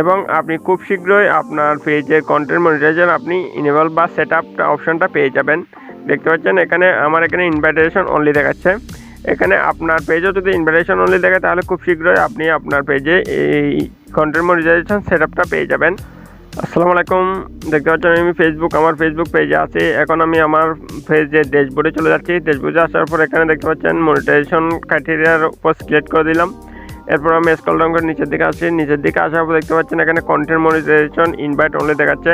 এবং আপনি খুব শীঘ্রই আপনার পেজের কন্টেন্ট মনিটাইজেশন আপনি ইনেবল বা সেট আপ অপশনটা পেয়ে যাবেন। দেখতে পাচ্ছেন এখানে আমার এখানে ইনভাইটেশন অনলি দেখাচ্ছে। এখানে আপনার পেজও যদি ইনভাইটেশন অনলি দেখে, তাহলে খুব শীঘ্রই আপনি আপনার পেজে এই কন্টেন্ট মনিটাইজেশন সেট আপটা পেয়ে যাবেন। আসসালামু আলাইকুম। দেখতে পাচ্ছেন আমি ফেসবুক আমার ফেসবুক পেজে আছি। এখন আমি আমার পেজে ড্যাশবোর্ডে চলে যাচ্ছি। ড্যাশবোর্ডে আসার পর এখানে দেখতে পাচ্ছেন মনিটাইজেশন ক্রাইটেরিয়ার উপর সিলেক্ট করে দিলাম। এরপর আমি স্কল ডাউন করে নিচের দিকে আসি। নিচের দিকে আসার পর দেখতে পাচ্ছেন এখানে কন্টেন্ট মনিটাইজেশন ইনভাইট অনলি দেখাচ্ছে।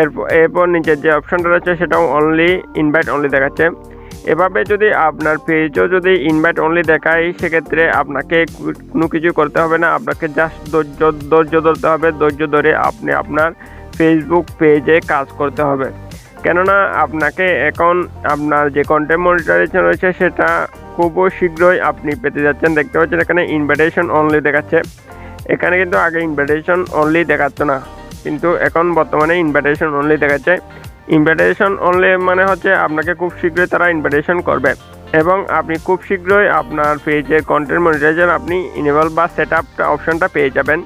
এরপর এরপর নিচের যে অপশনটা রয়েছে সেটাও অনলি ইনভাইট অনলি দেখাচ্ছে। এভাবে যদি আপনার পেজও যদি ইনভাইট অনলি দেখায়, সেক্ষেত্রে আপনাকে কোনো কিছু করতে হবে না। আপনাকে জাস্ট ধৈর্য ধৈর্য ধরতে হবে। ধৈর্য ধরে আপনি আপনার ফেসবুক পেজে কাজ করতে হবে। কেননা আপনাকে এখন আপনার যে কন্টেন্ট মনিটাইজেশন রয়েছে সেটা খুব শীঘ্রই আপনি পেতে যাচ্ছেন। দেখতে পাচ্ছেন এখানে ইনভাইটেশন অনলি দেখাচ্ছে। এখানে কিন্তু আগে ইনভাইটেশন অনলি দেখাচ্ছে না। কিন্তু এখন বর্তমানে ইনভাইটেশন অনলি দেখাচ্ছে। ইনভাইটেশন অনলি মানে হচ্ছে আপনাকে খুব শীঘ্রই তারা ইনভাইটেশন করবে। এবং আপনি খুব শীঘ্রই আপনার পেজের কন্টেন্ট মনিটাইজেশন আপনি ইনেবল বা সেট আপ অপশনটা পেয়ে যাবেন।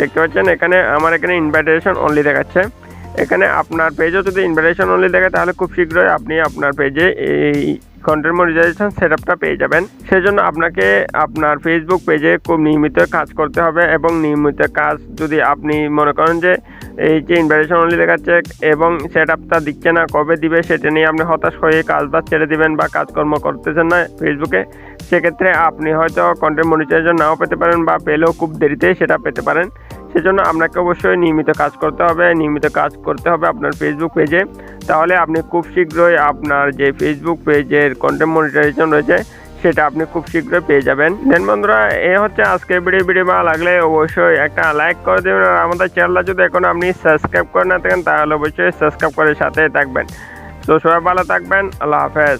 দেখতে পাচ্ছেন এখানে আমার এখানে ইনভাইটেশন অনলি দেখাচ্ছে। এখানে আপনার পেজও যদি ইনভাইটেশন অনলি দেখে, তাহলে খুব শীঘ্রই আপনি আপনার পেজে এই কন্টেন্ট মনিটাইজেশন সেট আপটা পেয়ে যাবেন। সেজন্য আপনাকে আপনার ফেসবুক পেজে খুব নিয়মিত কাজ করতে হবে এবং নিয়মিত কাজ যদি আপনি মনে করেন যে এই যে ইনভাইটেশন অনলি দেখাচ্ছে এবং সেট আপটা দিচ্ছে না, কবে দিবে সেটা নিয়ে আপনি হতাশ হয়ে কাজ বাজ ছেড়ে দিবেন বা কাজকর্ম করতেছেন না ফেসবুকে সেক্ষেত্রে আপনি হয়তো কন্টেন্ট মনিটাইজেশন নাও পেতে পারেন বা পেলেও খুব দেরিতে সেটা পেতে পারেন। সেজন্য আপনাকে অবশ্যই নিয়মিত কাজ করতে হবে, নিয়মিত কাজ করতে হবে আপনার ফেসবুক পেজে তাহলে আপনি খুব শীঘ্রই আপনার যে ফেসবুক পেজের কন্টেন্ট মনিটাইজেশন রয়েছে, সেটা আপনি খুব শীঘ্রই পেয়ে যাবেন। দেন বন্ধুরা, এ হচ্ছে আজকের ভিডিও ভিডিও ভালো লাগলে অবশ্যই একটা লাইক করে দেবেন। আর আমাদের চ্যানেলটা যদি এখন আপনি সাবস্ক্রাইব করে না থাকেন, তাহলে অবশ্যই সাবস্ক্রাইব করে সাথে থাকবেন। তো সবাই ভালো থাকবেন, আল্লাহ হাফেজ।